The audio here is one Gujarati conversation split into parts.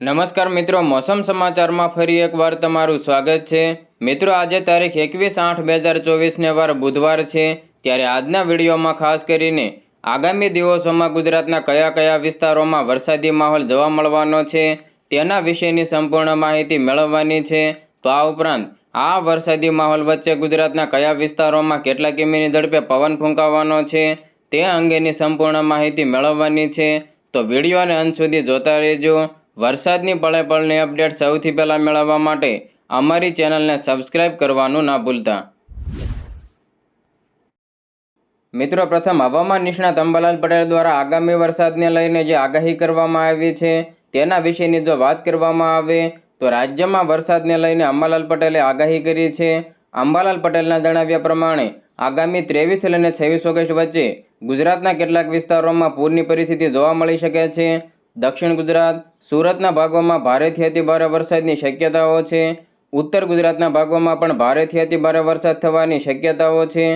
નમસ્કાર મિત્રો, મોસમ સમાચારમાં ફરી એકવાર તમારું સ્વાગત છે. મિત્રો, આજે તારીખ એકવીસ આઠ બે હજાર ચોવીસને વાર બુધવાર છે. ત્યારે આજના વિડીયોમાં ખાસ કરીને આગામી દિવસોમાં ગુજરાતના કયા કયા વિસ્તારોમાં વરસાદી માહોલ જોવા મળવાનો છે, તેના વિશેની સંપૂર્ણ માહિતી મેળવવાની છે. તો આ ઉપરાંત, આ વરસાદી માહોલ વચ્ચે ગુજરાતના કયા વિસ્તારોમાં કેટલા કિમીની ઝડપે પવન ફૂંકાવાનો છે, તે અંગેની સંપૂર્ણ માહિતી મેળવવાની છે. તો વિડીયોને અંત સુધી જોતા રહેજો. વરસાદની પળે પળની અપડેટ સૌથી પહેલાં મેળવવા માટે અમારી ચેનલને સબસ્ક્રાઇબ કરવાનું ના ભૂલતા. મિત્રો, પ્રથમ હવામાન નિષ્ણાત અંબાલાલ પટેલ દ્વારા આગામી વરસાદને લઈને જે આગાહી કરવામાં આવી છે, તેના વિશેની જો વાત કરવામાં આવે, તો રાજ્યમાં વરસાદને લઈને અંબાલાલ પટેલે આગાહી કરી છે. અંબાલાલ પટેલના જણાવ્યા પ્રમાણે, આગામી ત્રેવીસથી લઈને છવ્વીસ ઓગસ્ટ વચ્ચે ગુજરાતના કેટલાક વિસ્તારોમાં પૂરની પરિસ્થિતિ જોવા મળી શકે છે. દક્ષિણ ગુજરાત, સુરતના ભાગોમાં ભારેથી અતિભારે વરસાદની શક્યતાઓ છે. ઉત્તર ગુજરાતના ભાગોમાં પણ ભારેથી અતિભારે વરસાદ થવાની શક્યતાઓ છે.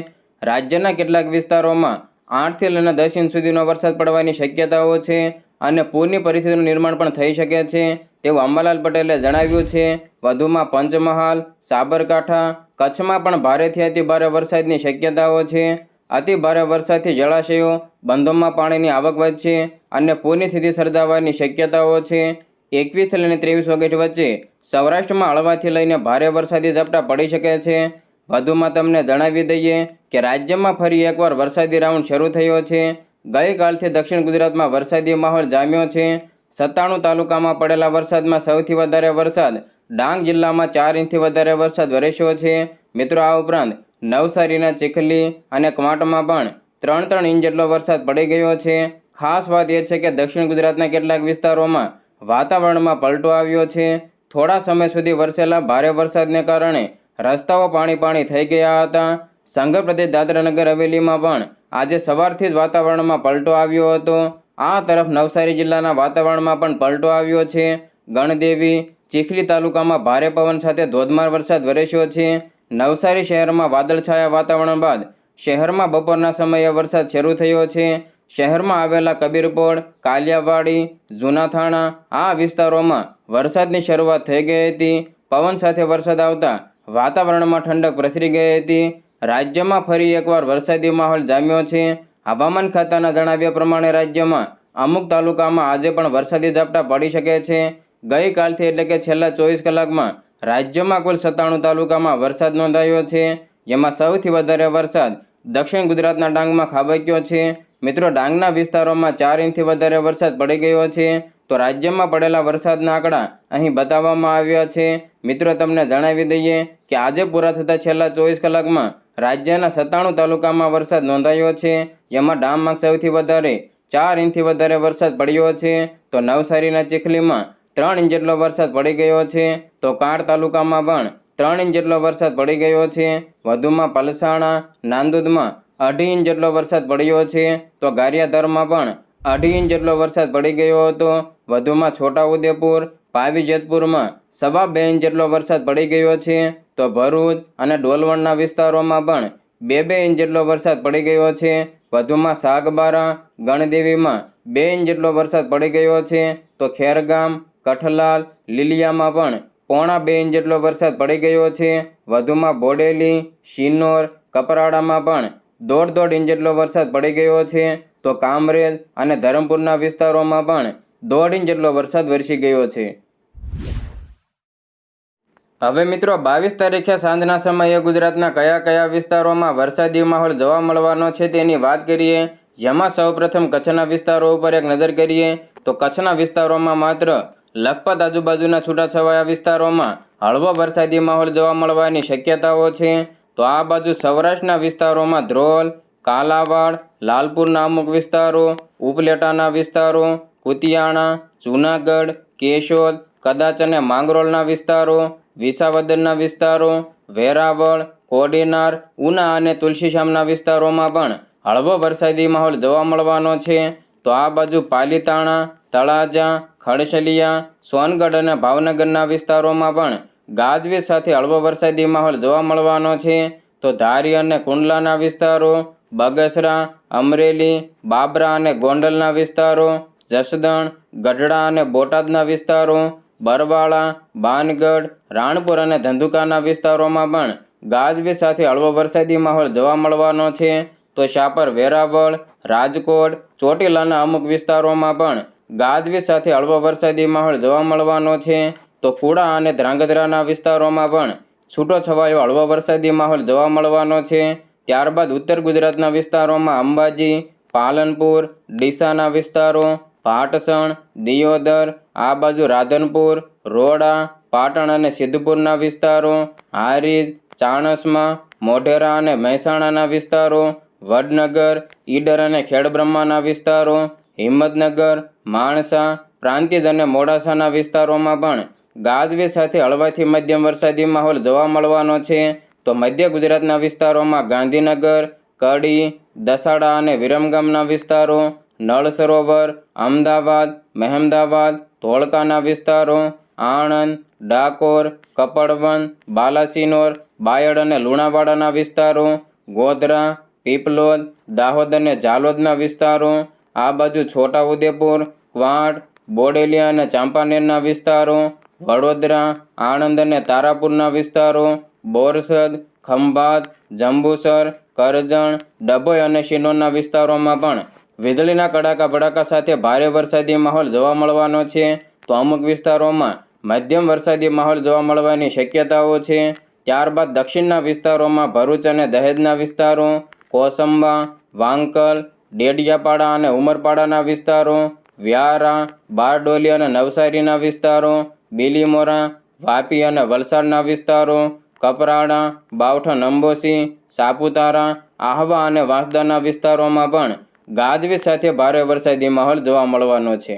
રાજ્યના કેટલાક વિસ્તારોમાં આઠથી લઈને દસ ઇંચ સુધીનો વરસાદ પડવાની શક્યતાઓ છે અને પૂરની પરિસ્થિતિનું નિર્માણ પણ થઈ શકે છે. તેવું અંબાલાલ પટેલે જણાવ્યું છે. વધુમાં પંચમહાલ, સાબરકાંઠા કચ્છમાં પણ ભારેથી અતિભારે વરસાદની શક્યતાઓ છે. અતિ ભારે વરસાદથી જળાશયો, બંધોમાં પાણીની આવક વધશે અને પૂરની સ્થિતિ સર્જાવાની શક્યતાઓ છે. એકવીસથી લઈને ત્રેવીસ ઓગસ્ટ વચ્ચે સૌરાષ્ટ્રમાં હળવાથી લઈને ભારે વરસાદી ઝાપટા પડી શકે છે. વધુમાં તમને જણાવી દઈએ કે રાજ્યમાં ફરી એકવાર વરસાદી રાઉન્ડ શરૂ થયો છે. ગઈકાલથી દક્ષિણ ગુજરાતમાં વરસાદી માહોલ જામ્યો છે. સત્તાણું તાલુકામાં પડેલા વરસાદમાં સૌથી વધારે વરસાદ ડાંગ જિલ્લામાં ચાર ઇંચથી વધારે વરસાદ વરસ્યો છે. મિત્રો, આ ઉપરાંત નવસારીના ચીખલી અને કવાંટમાં પણ ત્રણ ત્રણ ઇંચ જેટલો વરસાદ પડી ગયો છે. ખાસ વાત એ છે કે દક્ષિણ ગુજરાતના કેટલાક વિસ્તારોમાં વાતાવરણમાં પલટો આવ્યો છે. થોડા સમય સુધી વરસેલા ભારે વરસાદને કારણે રસ્તાઓ પાણી પાણી થઈ ગયા હતા. સંઘ પ્રદેશ દાદરાનગર હવેલીમાં પણ આજે સવારથી જ વાતાવરણમાં પલટો આવ્યો હતો. આ તરફ નવસારી જિલ્લાના વાતાવરણમાં પણ પલટો આવ્યો છે. ગણદેવી ચીખલી તાલુકામાં ભારે પવન સાથે ધોધમાર વરસાદ વરસ્યો છે. નવસારી શહેરમાં વાદળછાયા વાતાવરણ બાદ શહેરમાં બપોરના સમયે વરસાદ શરૂ થયો છે. શહેરમાં આવેલા કબીરપોળ, કાલિયાવાડી, જૂનાથાણા આ વિસ્તારોમાં વરસાદની શરૂઆત થઈ ગઈ હતી. પવન સાથે વરસાદ આવતા વાતાવરણમાં ઠંડક પ્રસરી ગઈ હતી. રાજ્યમાં ફરી એકવાર વરસાદી માહોલ જામ્યો છે. હવામાન ખાતાના જણાવ્યા પ્રમાણે રાજ્યમાં અમુક તાલુકામાં આજે પણ વરસાદી ઝાપટા પડી શકે છે. ગઈકાલથી એટલે કે છેલ્લા ચોવીસ કલાકમાં રાજ્યમાં કુલ સત્તાણું તાલુકામાં વરસાદ નોંધાયો છે. જેમાં સૌથી વધારે વરસાદ દક્ષિણ ગુજરાતના ડાંગમાં ખાબક્યો છે. મિત્રો, ડાંગના વિસ્તારોમાં ચાર ઇંચથી વધારે વરસાદ પડી ગયો છે. તો રાજ્યમાં પડેલા વરસાદના આંકડા અહીં બતાવવામાં આવ્યા છે. મિત્રો, તમને જણાવી દઈએ કે આજે પૂરા થતા છેલ્લા ચોવીસ કલાકમાં રાજ્યના સત્તાણું તાલુકામાં વરસાદ નોંધાયો છે. જેમાં ડામમાં સૌથી વધારે ચાર ઇંચથી વધારે વરસાદ પડ્યો છે. તો નવસારીના ચીખલીમાં ત્રણ ઇંચ જેટલો વરસાદ પડી ગયો છે, તો કાંડ તાલુકામાં પણ ત્રણ ઇંચ જેટલો વરસાદ પડી ગયો છે. વધુમાં પલસાણા, નાંદુદમાં અઢી ઇંચ જેટલો વરસાદ પડ્યો છે, તો ગારિયાધરમાં પણ અઢી ઇંચ જેટલો વરસાદ પડી ગયો હતો. વધુમાં છોટાઉદેપુર પાવી જેતપુરમાં સવા બે ઇંચ જેટલો વરસાદ પડી ગયો છે, તો ભરૂચ અને ડોલવણના વિસ્તારોમાં પણ બે બે ઇંચ જેટલો વરસાદ પડી ગયો છે. વધુમાં સાગબારા, ગણદેવીમાં બે ઇંચ જેટલો વરસાદ પડી ગયો છે, તો ખેરગામ કઠલાલ લીલિયામાં પણ પોણા બે ઇંચ જેટલો વરસાદ પડી ગયો છે. વધુમાં બોડેલી, શિનોર, કપરાડામાં પણ દોઢ દોઢ ઇંચ જેટલો વરસાદ પડી ગયો છે. તો કામરેજ અને ધરમપુરના વિસ્તારોમાં પણ દોઢ ઇંચ જેટલો વરસાદ વરસી ગયો છે. હવે મિત્રો બાવીસ તારીખે સાંજના સમયે ગુજરાતના કયા કયા વિસ્તારોમાં વરસાદી માહોલ જોવા મળવાનો છે તેની વાત કરીએ. જેમાં સૌપ્રથમ કચ્છના વિસ્તારો ઉપર એક નજર કરીએ તો કચ્છના વિસ્તારોમાં માત્ર લખપત આજુબાજુના છૂટાછવાયા વિસ્તારોમાં હળવો વરસાદી માહોલ જોવા મળવાની શક્યતાઓ છે. તો આ બાજુ સૌરાષ્ટ્રના વિસ્તારોમાં ધ્રોલ, કાલાવાડ લાલપુરના અમુક વિસ્તારો, ઉપલેટાના વિસ્તારો, કુતિયાણા, જૂનાગઢ, કેશોદ, કદાચ અને માંગરોળના વિસ્તારો, વિસાવદરના વિસ્તારો, વેરાવળ, કોડીનાર, ઉના અને તુલસીશ્યામના વિસ્તારોમાં પણ હળવો વરસાદી માહોલ જોવા મળવાનો છે. તો આ બાજુ પાલીતાણા, તળાજા, ખડસલિયા, સોનગઢ અને ભાવનગરના વિસ્તારોમાં પણ ગાજવીજ સાથે હળવો વરસાદી માહોલ જોવા મળવાનો છે. તો ધારી અને કુંડલાના વિસ્તારો, બગસરા, અમરેલી, બાબરા અને ગોંડલના વિસ્તારો, જસદણ, ગઢડા અને બોટાદના વિસ્તારો, બરવાળા, બાનગઢ, રાણપુર અને ધંધુકાના વિસ્તારોમાં પણ ગાજવીજ સાથે હળવો વરસાદી માહોલ જોવા મળવાનો છે. તો શાપર વેરાવળ, રાજકોટ, ચોટીલાના અમુક વિસ્તારોમાં પણ ગાજવીજ સાથે હળવો વરસાદી માહોલ જોવા મળવાનો છે. તો કુડા અને ધ્રાંગધ્રાના વિસ્તારોમાં પણ છૂટો છવાયો હળવો વરસાદી માહોલ જોવા મળવાનો છે. ત્યારબાદ ઉત્તર ગુજરાતના વિસ્તારોમાં અંબાજી, પાલનપુર, ડીસાના વિસ્તારો, પાટસણ, દિયોદર, આ બાજુ રાધનપુર, રોડા, પાટણ અને સિદ્ધપુરના વિસ્તારો, હારીજ, ચાણસમા, મોઢેરા અને મહેસાણાના વિસ્તારો વડનગર, ઈડર અને ખેડબ્રહ્માના વિસ્તારો, હિંમતનગર, માણસા, પ્રાંતિજ અને મોડાસાના વિસ્તારોમાં પણ ગાજવી સાથે હળવાથી મધ્યમ વરસાદી માહોલ જોવા મળવાનો છે. તો મધ્ય ગુજરાતના વિસ્તારોમાં ગાંધીનગર, કડી, દસાડા અને વિરમગામના વિસ્તારો, નળ સરોવર, અમદાવાદ, મહેમદાવાદ, ધોળકાના વિસ્તારો, આણંદ, ડાકોર કપડવન બાલાસિનોર, બાયડ અને લુણાવાડાના વિસ્તારો, ગોધરા પીપલોદ, દાહોદ અને ઝાલોદના વિસ્તારો, આ બાજુ છોટાઉદેપુર ક્વાંટ બોડેલી અને ચાંપાનેરના વિસ્તારો, વડોદરા, આણંદ અને તારાપુરના વિસ્તારો, બોરસદ, ખંભાત, જંબુસર, કરજણ, ડભોઈ અને શિનોરના વિસ્તારોમાં પણ વીજળીના કડાકા ભડાકા સાથે ભારે વરસાદી માહોલ જોવા મળવાનો છે. તો અમુક વિસ્તારોમાં મધ્યમ વરસાદી માહોલ જોવા મળવાની શક્યતાઓ છે. ત્યારબાદ દક્ષિણના વિસ્તારોમાં ભરૂચ અને દહેજના વિસ્તારો કોસંબા, વાંકલ, ડેડિયાપાડા અને ઉમરપાડાના વિસ્તારો, વ્યારા, બારડોલી અને નવસારીના વિસ્તારો, બીલીમોરા, વાપી અને વલસાડના વિસ્તારો, કપરાડા, બાવઠા અંબોસી સાપુતારા, આહવા અને વાંસદાના વિસ્તારોમાં પણ ગાજવી સાથે ભારે વરસાદી માહોલ જોવા મળવાનો છે.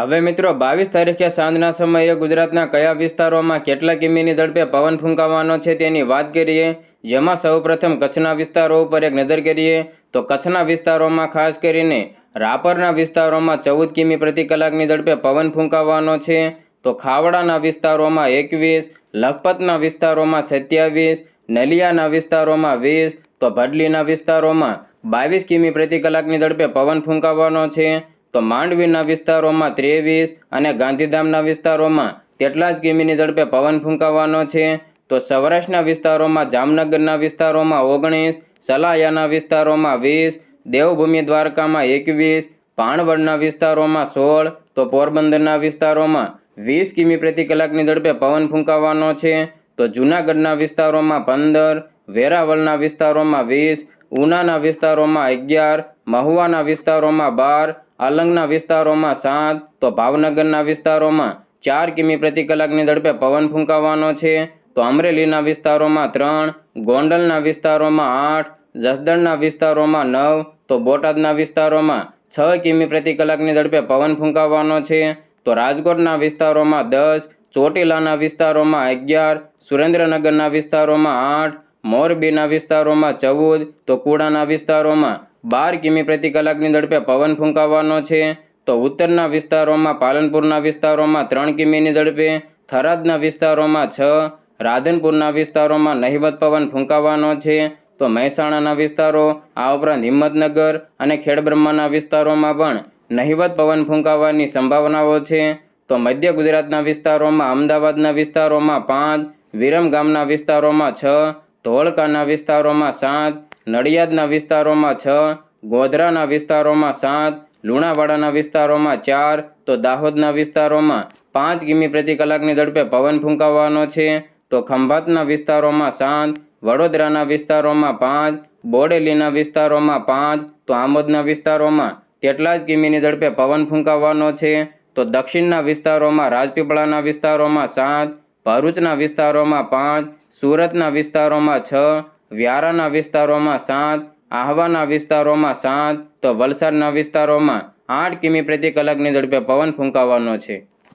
હવે મિત્રો, બાવીસ તારીખે સાંજના સમયે ગુજરાતના કયા વિસ્તારોમાં કેટલા કિમીની ઝડપે પવન ફૂંકાવાનો છે તેની વાત કરીએ. જેમાં સૌપ્રથમ કચ્છના વિસ્તારો ઉપર એક નજર કરીએ તો કચ્છના વિસ્તારોમાં ખાસ કરીને રાપરના વિસ્તારોમાં ચૌદ કિમી પ્રતિ કલાકની ઝડપે પવન ફૂંકાવાનો છે. તો ખાવડાના વિસ્તારોમાં એકવીસ, લખપતના વિસ્તારોમાં સત્યાવીસ, નલિયાના વિસ્તારોમાં વીસ, તો ભડલીના વિસ્તારોમાં બાવીસ કિમી પ્રતિ કલાકની ઝડપે પવન ફૂંકાવાનો છે. તો માંડવીના વિસ્તારોમાં ત્રેવીસ અને ગાંધીધામના વિસ્તારોમાં તેટલા જ કિમીની ઝડપે પવન ફૂંકાવાનો છે. તો સૌરાષ્ટ્રના વિસ્તારોમાં, જામનગરના વિસ્તારોમાં ઓગણીસ, સલાયાના વિસ્તારોમાં વીસ, દેવભૂમિ દ્વારકામાં એકવીસ પાણવડના વિસ્તારોમાં સોળ, તો પોરબંદરના વિસ્તારોમાં વીસ કિમી પ્રતિ કલાકની ઝડપે પવન ફૂંકાવાનો છે. તો જૂનાગઢના વિસ્તારોમાં પંદર, વેરાવળના વિસ્તારોમાં વીસ, ઉનાના વિસ્તારોમાં અગિયાર, મહુવાના વિસ્તારોમાં બાર અલંગના વિસ્તારોમાં સાત, તો ભાવનગરના વિસ્તારોમાં ચાર કિમી પ્રતિ કલાકની ઝડપે પવન ફૂંકાવાનો છે. તો અમરેલીના વિસ્તારોમાં ત્રણ, ગોંડલના વિસ્તારોમાં આઠ, જસદણના વિસ્તારોમાં નવ, તો બોટાદના વિસ્તારોમાં છ કિમી પ્રતિ કલાકની ઝડપે પવન ફૂંકાવાનો છે. તો રાજકોટના વિસ્તારોમાં દસ, ચોટીલાના વિસ્તારોમાં અગિયાર, સુરેન્દ્રનગરના વિસ્તારોમાં આઠ, મોરબીના વિસ્તારોમાં ચૌદ, તો કુડાના વિસ્તારોમાં બાર કિમી પ્રતિ કલાકની ઝડપે પવન ફૂંકાવાનો છે. તો ઉત્તરના વિસ્તારોમાં, પાલનપુરના વિસ્તારોમાં ત્રણ કિમીની ઝડપે, થરાદના વિસ્તારોમાં છ, રાધનપુરના વિસ્તારોમાં નહિવત પવન ફૂંકાવાનો છે. તો મહેસાણાના વિસ્તારો, આ ઉપરાંત હિંમતનગર અને ખેડબ્રહ્માના વિસ્તારોમાં પણ નહિવત પવન ફૂંકાવાની સંભાવનાઓ છે. તો મધ્ય ગુજરાતના વિસ્તારોમાં, અમદાવાદના વિસ્તારોમાં પાંચ, વિરમગામના વિસ્તારોમાં છ, ધોળકાના વિસ્તારોમાં સાત નડિયાદના વિસ્તારોમાં છ, ગોધરાના વિસ્તારોમાં સાત, લુણાવાડાના વિસ્તારોમાં ચાર, તો દાહોદના વિસ્તારોમાં પાંચ કિમી પ્રતિ કલાકની ઝડપે પવન ફૂંકાવાનો છે. તો ખંભાતના વિસ્તારોમાં સાત, વડોદરાના વિસ્તારોમાં પાંચ, બોડેલીના વિસ્તારોમાં પાંચ, તો આમોદના વિસ્તારોમાં તેટલા જ કિમીની ઝડપે પવન ફૂંકાવાનો છે. તો દક્ષિણના વિસ્તારોમાં રાજપીપળાના વિસ્તારોમાં સાત, ભરૂચના વિસ્તારોમાં પાંચ, સુરતના વિસ્તારોમાં છ વ્યારાના વિસ્તારોમાં સાત આહવાના વિસ્તારોમાં સાત તો વલસાડના વિસ્તારોમાં આઠ કિમી પ્રતિ કલાકની ઝડપે પવન ફૂંકાવાનો છે.